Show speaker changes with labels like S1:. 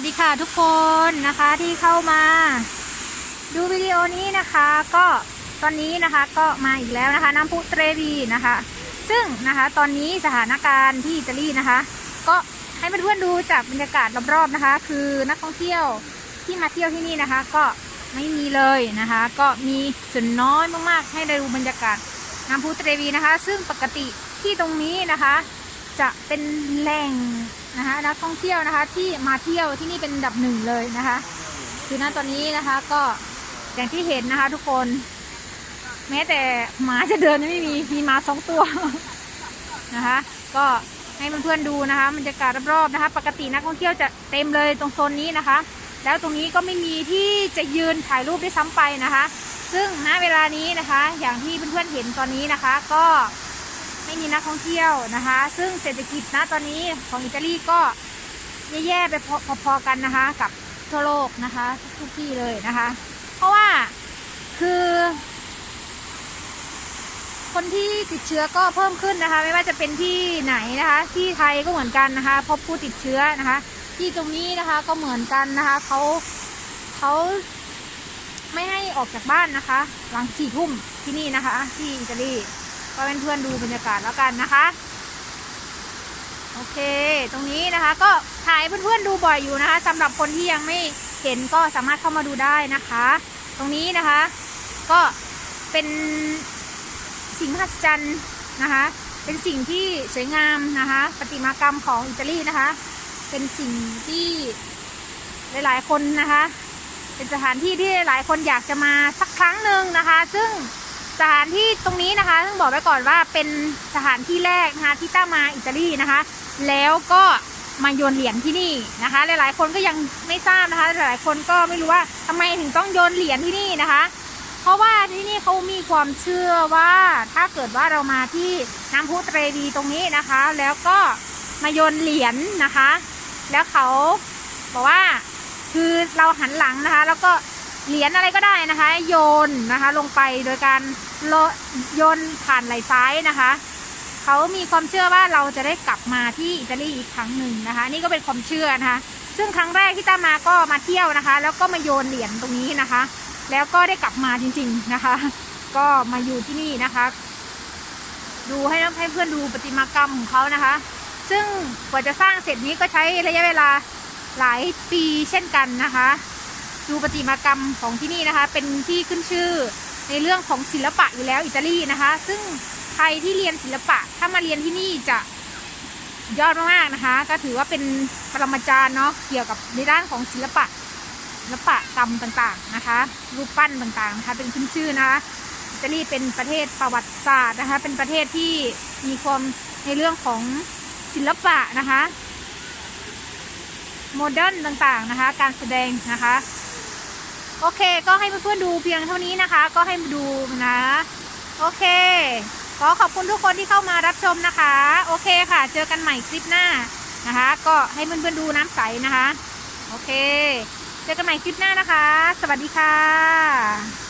S1: วัสดีค่ะทุกคนนะคะที่เข้ามา ดูวิดีโอนี้นะคะ ก็ตอนนี้นะคะก็มาอีกแล้วนะคะ น้ำพุเตรวีนะคะ ซึ่งนะคะตอนนี้สถานการณ์ที่อิตาลีนะคะ ก็ให้เพื่อนๆดูจากบรรยากาศรอบๆนะคะ คือนักท่องเที่ยวที่มาเที่ยวที่นี่นะคะ ก็ไม่มีเลยนะคะ ก็มีส่วนน้อยมากๆ ให้ได้ดูบรรยากาศน้ำพุเตรวีนะคะ ซึ่งปกติที่ตรงนี้นะคะ จะเป็นแหล่งนะคะนักท่องเที่ยวนะคะที่มาเที่ยวที่นี่เป็นดับหนึ่งเลยนะคะ คือณตอนนี้นะคะก็อย่างที่เห็นนะคะ ทุกคน แม้แต่หมาจะเดินไม่มีมีหมาสองตัวนะคะ ก็ให้เพื่อนๆดูนะคะบรรยากาศรอบๆนะคะ ปกตินักท่องเที่ยวจะเต็มเลยตรงโซนนี้นะคะ แล้วตรงนี้ก็ไม่มีที่จะยืนถ่ายรูปได้ซ้ำไปนะคะ ซึ่งณเวลานี้นะคะ อย่างที่เพื่อนๆเห็นตอนนี้นะคะ ก็ ไม่มีนักท่องเที่ยวนะคะ ซึ่งเศรษฐกิจณตอนนี้ของอิตาลีก็แย่ๆไปพอๆกันนะคะ กับทั่วโลกนะคะ ทุกที่เลยนะคะ เพราะว่าคือ คนที่ติดเชื้อก็เพิ่มขึ้นนะคะ ไม่ว่าจะเป็นที่ไหนนะคะ ที่ไทยก็เหมือนกันนะคะ พบผู้ติดเชื้อนะคะ ที่ตรงนี้นะคะก็เหมือนกันนะคะเขาเขาไม่ให้ออกจากบ้านนะคะ หลังสี่ทุ่มที่นี่นะคะ ที่อิตาลี ก็เป็นเพื่อนๆดูบรรยากาศแล้วกันนะคะ โอเค ตรงนี้นะคะ ก็ถ่ายเพื่อนๆดูบ่อยอยู่นะคะสำหรับคนที่ยังไม่เห็นก็สามารถเข้ามาดูได้นะคะ ตรงนี้นะคะ ก็เป็นสิ่งมหัศจรรย์นะคะ เป็นสิ่งที่สวยงามนะคะ ประติมากรรมของอิตาลีนะคะ เป็นสิ่งที่หลาย ๆ คนนะคะ เป็นสถานที่ที่หลายคนอยากจะมาสักครั้งหนึ่งนะคะ ซึ่ง สถานที่ตรงนี้นะคะต้องบอกไว้ก่อนว่าเป็นสถานที่แรกนะคะที่ต้ามาอิตาลีนะคะ แล้วก็มาโยนเหรียญที่นี่นะคะ หลายๆ คนก็ยังไม่ทราบนะคะ หลายๆคนก็ไม่รู้ว่าทำไมถึงต้องโยนเหรียญที่นี่นะคะ เพราะว่าที่นี่เขามีความเชื่อว่าถ้าเกิดว่าเรามาที่น้ำพุเตรวีตรงนี้นะคะ แล้วก็มาโยนเหรียญนะคะ แล้วเขาบอกว่าคือเราหันหลังนะคะ แล้วก็ เหรียญอะไรก็ได้นะคะ โยนนะคะ ลงไปโดยการโลโยนผ่านไหล่ซ้ายนะคะเขามีความเชื่อว่าเราจะได้กลับมาที่อิตาลีอีกครั้งหนึ่งนะคะ นี่ก็เป็นความเชื่อนะคะ ซึ่งครั้งแรกที่ต้ามาก็มาเที่ยวนะคะ แล้วก็มาโยนเหรียญตรงนี้นะคะ แล้วก็ได้กลับมาจริง ๆนะคะ ก็มาอยู่ที่นี่นะคะ ดูให้ให้เพื่อนดูประติมากรรมของเขานะคะ ซึ่งกว่าจะสร้างเสร็จนี้ก็ใช้ระยะเวลาหลายปีเช่นกันนะคะ ดูประติมากรรมของที่นี่นะคะ เป็นที่ขึ้นชื่อในเรื่องของศิลปะอยู่แล้วอิตาลีนะคะ ซึ่งใครที่เรียนศิลปะ ถ้ามาเรียนที่นี่จะยอดมากๆนะคะ ก็ถือว่าเป็นปรมาจารย์เนาะเกี่ยวกับในด้านของศิลปะศิลปะกรรมต่างๆนะคะ รูปปั้นต่างๆนะคะ เป็นขึ้นชื่อนะคะอิตาลีเป็นประเทศประวัติศาสตร์นะคะ เป็นประเทศที่มีความในเรื่องของศิลปะนะคะ โมเดิร์นต่างๆนะคะ การแสดงนะคะ โอเค ก็ให้เพื่อนๆดูเพียงเท่านี้นะคะ ก็ให้ดูนะ โอเค ขอขอบคุณทุกคนที่เข้ามารับชมนะคะ โอเคค่ะ เจอกันใหม่คลิปหน้านะคะ ก็ให้เพื่อนๆดูน้ำใสนะคะ โอเค เจอกันใหม่คลิปหน้านะคะ สวัสดีค่ะ